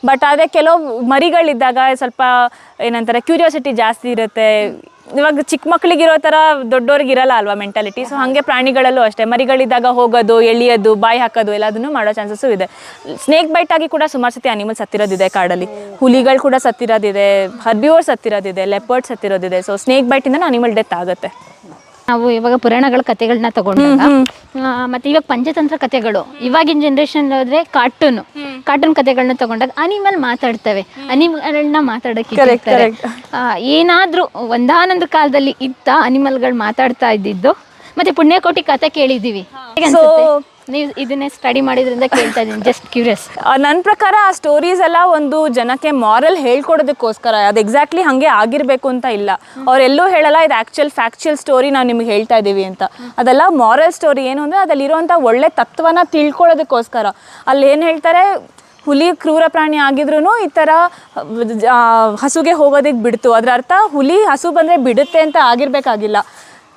ಬಟ್ ಆದರೆ ಕೆಲವು ಮರಿಗಳಿದ್ದಾಗ ಸ್ವಲ್ಪ ಏನಂತಾರೆ ಕ್ಯೂರಿಯಾಸಿಟಿ ಜಾಸ್ತಿ ಇರುತ್ತೆ. ಇವಾಗ ಚಿಕ್ಕ ಮಕ್ಕಳಿಗಿರೋ ಥರ ದೊಡ್ಡವ್ರಿಗೆ ಇರಲ್ಲ ಅಲ್ವಾ ಮೆಂಟಾಲಿಟಿ ಸೊ ಹಾಗೆ ಪ್ರಾಣಿಗಳಲ್ಲೂ ಅಷ್ಟೇ. ಮರಿಗಳಿದ್ದಾಗ ಹೋಗೋದು, ಎಳಿಯೋದು, ಬಾಯಿ ಹಾಕೋದು, ಎಲ್ಲದನ್ನು ಮಾಡೋ ಚಾನ್ಸಸ್ಸು ಇದೆ. ಸ್ನೇಕ್ ಬೈಟ್ ಆಗಿ ಕೂಡ ಸುಮಾರು ಸತಿ ಅನಿಮಲ್ಸ್ ಹತ್ತಿರೋದಿದೆ ಕಾಡಲ್ಲಿ. ಹುಲಿಗಳು ಕೂಡ ಸತ್ತಿರೋದಿದೆ ಹರ್ಬಿವರ್ಸ್ ಹತ್ತಿರೋದಿದೆ ಲೆಪರ್ಡ್ಸ್ ಹತ್ತಿರೋದಿದೆ ಸೊ ಸ್ನೇಕ್ ಬೈಟಿಂದ ಅನಿಮಲ್ ಡೆತ್ ಆಗುತ್ತೆ. ನಾವು ಇವಾಗ ಪುರಾಣಗಳ ಕಥೆಗಳನ್ನ ತಗೊಂಡಾಗ ಆ, ಮತ್ತೆ ಇವಾಗ ಪಂಚತಂತ್ರ ಕಥೆಗಳು ಇವಾಗಿನ ಜನರೇಷನ್ ಹೋದ್ರೆ ಕಾರ್ಟೂನ್ ಕಾರ್ಟೂನ್ ಕಥೆಗಳನ್ನ ತಗೊಂಡಾಗ ಅನಿಮಲ್ ಮಾತಾಡ್ತವೆ ಅನಿಮಲ್ಗಳನ್ನ ಮಾತಾಡಕ್ಕೆ ಇಟ್ಟಿರ್ತಾರೆ. ಆ, ಏನಾದ್ರೂ ಒಂದಾನೊಂದು ಕಾಲದಲ್ಲಿ ಇತ್ತ ಅನಿಮಲ್ಗಳು ಮಾತಾಡ್ತಾ ಇದ್ದಿದ್ದು ಮತ್ತೆ ಪುಣ್ಯಕೋಟಿ ಕಥೆ ಕೇಳಿದೀವಿ ಹೇಗೆ ಸೊ ಅನ್ಸುತ್ತೆ? ನೀವು ಇದನ್ನೇ ಸ್ಟಡಿ ಮಾಡಿದ್ರಿಂದ ಕೇಳ್ತಾ ಇದ್ದೀನಿ ಜಸ್ಟ್ ಕ್ಯೂರಿಯಸ್ ನನ್ನ ಪ್ರಕಾರ ಆ ಸ್ಟೋರೀಸ್ ಎಲ್ಲ ಒಂದು ಜನಕ್ಕೆ ಮಾರಲ್ ಹೇಳ್ಕೊಡೋದಕ್ಕೋಸ್ಕರ, ಅದು ಎಕ್ಸಾಕ್ಟ್ಲಿ ಹಾಗೆ ಆಗಿರಬೇಕು ಅಂತ ಇಲ್ಲ. ಅವರೆಲ್ಲೂ ಹೇಳಲ್ಲ, ಇದು ಆ್ಯಕ್ಚುಯಲ್ ಫ್ಯಾಕ್ಚುಯಲ್ ಸ್ಟೋರಿ ನಾವು ನಿಮ್ಗೆ ಹೇಳ್ತಾ ಇದ್ದೀವಿ ಅಂತ. ಅದೆಲ್ಲ ಮಾರಲ್ ಸ್ಟೋರಿ ಏನು ಅಂದರೆ ಅದಲ್ಲಿರುವಂಥ ಒಳ್ಳೆ ತತ್ವನ ತಿಳ್ಕೊಳ್ಳೋದಕ್ಕೋಸ್ಕರ ಅಲ್ಲಿ ಏನು ಹೇಳ್ತಾರೆ, ಹುಲಿ ಕ್ರೂರ ಪ್ರಾಣಿ ಆಗಿದ್ರೂ ಈ ಥರ ಹಸುಗೆ ಹೋಗೋದಕ್ಕೆ ಬಿಡ್ತು. ಅದರ ಅರ್ಥ ಹುಲಿ ಹಸು ಬಂದರೆ ಬಿಡುತ್ತೆ ಅಂತ ಆಗಿರಬೇಕಾಗಿಲ್ಲ.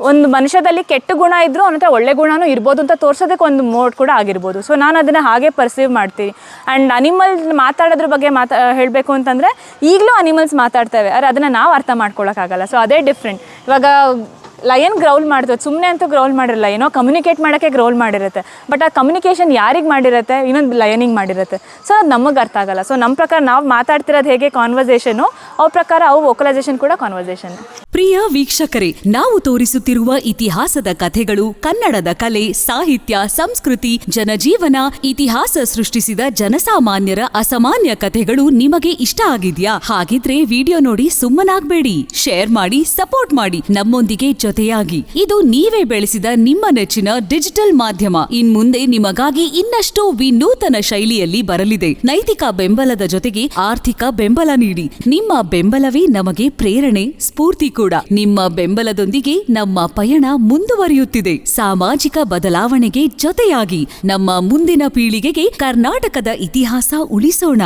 ಒಂದು ಮನುಷ್ಯದಲ್ಲಿ ಕೆಟ್ಟ ಗುಣ ಇದ್ದರೂ ಅವನ ಹತ್ರ ಒಳ್ಳೆ ಗುಣನೂ ಇರ್ಬೋದು ಅಂತ ತೋರ್ಸೋದಕ್ಕೆ ಒಂದು ಮೋಡ್ ಕೂಡ ಆಗಿರ್ಬೋದು. ಸೊ ನಾನು ಅದನ್ನು ಹಾಗೆ ಪರ್ಸೀವ್ ಮಾಡ್ತೀನಿ. ಆ್ಯಂಡ್ ಅನಿಮಲ್ ಮಾತಾಡೋದ್ರ ಬಗ್ಗೆ ಮಾತಾ, ಹೇಳಬೇಕು ಅಂತಂದರೆ ಈಗಲೂ ಅನಿಮಲ್ಸ್ ಮಾತಾಡ್ತೇವೆ. ಆದರೆ ಅದನ್ನು ನಾವು ಅರ್ಥ ಮಾಡ್ಕೊಳಕ್ಕಾಗಲ್ಲ. ಸೊ ಅದೇ ಡಿಫ್ರೆಂಟ್ ಇವಾಗ ಲಯನ್ ಗ್ರೌಲ್ ಮಾಡ್ತದೆ ಸುಮ್ಮನೆ ಅಂತೂ ಗ್ರೌಲ್ ಮಾಡಿರಲ್ಲ, ಏನೋ ಕಮ್ಯುನಿಕೇಟ್ ಮಾಡೋಕ್ಕೆ ಗ್ರೌಲ್ ಮಾಡಿರುತ್ತೆ. ಬಟ್ ಆ ಕಮ್ಯುನಿಕೇಷನ್ ಯಾರಿಗೆ ಮಾಡಿರುತ್ತೆ, ಇನ್ನೊಂದು ಲಯನಿಂಗ್ ಮಾಡಿರುತ್ತೆ. ಸೊ ಅದು ನಮಗೆ ಅರ್ಥ ಆಗಲ್ಲ. ಸೊ ನಮ್ಮ ಪ್ರಕಾರ ನಾವು ಮಾತಾಡ್ತಿರೋದು ಹೇಗೆ ಕಾನ್ವರ್ಸೇಷನು ಅವ್ರ ಪ್ರಕಾರ ಅವು ವೋಕಲೈಸೇಷನ್ ಕೂಡ ಕಾನ್ವರ್ಸೇಷನ್ ಪ್ರಿಯ ವೀಕ್ಷಕರೇ, ನಾವು ತೋರಿಸುತ್ತಿರುವ ಇತಿಹಾಸದ ಕಥೆಗಳು ಕನ್ನಡದ ಕಲೆ, ಸಾಹಿತ್ಯ, ಸಂಸ್ಕೃತಿ, ಜನಜೀವನ, ಇತಿಹಾಸ ಸೃಷ್ಟಿಸಿದ ಜನಸಾಮಾನ್ಯರ ಅಸಾಮಾನ್ಯ ಕಥೆಗಳು ನಿಮಗೆ ಇಷ್ಟ ಆಗಿದ್ಯಾ? ಹಾಗಿದ್ರೆ ವಿಡಿಯೋ ನೋಡಿ ಸುಮ್ಮನಾಗ್ಬೇಡಿ. ಶೇರ್ ಮಾಡಿ, ಸಪೋರ್ಟ್ ಮಾಡಿ. ನಮ್ಮೊಂದಿಗೆ ಜೊತೆಯಾಗಿ ಇದು ನೀವೇ ಬೆಳೆಸಿದ ನಿಮ್ಮ ನೆಚ್ಚಿನ ಡಿಜಿಟಲ್ ಮಾಧ್ಯಮ. ಇನ್ ಮುಂದೆ ನಿಮಗಾಗಿ ಇನ್ನಷ್ಟು ವಿನೂತನ ಶೈಲಿಯಲ್ಲಿ ಬರಲಿದೆ. ನೈತಿಕ ಬೆಂಬಲದ ಜೊತೆಗೆ ಆರ್ಥಿಕ ಬೆಂಬಲ ನೀಡಿ. ನಿಮ್ಮ ಬೆಂಬಲವೇ ನಮಗೆ ಪ್ರೇರಣೆ, ಸ್ಫೂರ್ತಿ ಕೂಡ. ನಿಮ್ಮ ಬೆಂಬಲದೊಂದಿಗೆ ನಮ್ಮ ಪಯಣ ಮುಂದುವರಿಯುತ್ತಿದೆ. ಸಾಮಾಜಿಕ ಬದಲಾವಣೆಗೆ ಜೊತೆಯಾಗಿ ನಮ್ಮ ಮುಂದಿನ ಪೀಳಿಗೆಗೆ ಕರ್ನಾಟಕದ ಇತಿಹಾಸ ಉಳಿಸೋಣ.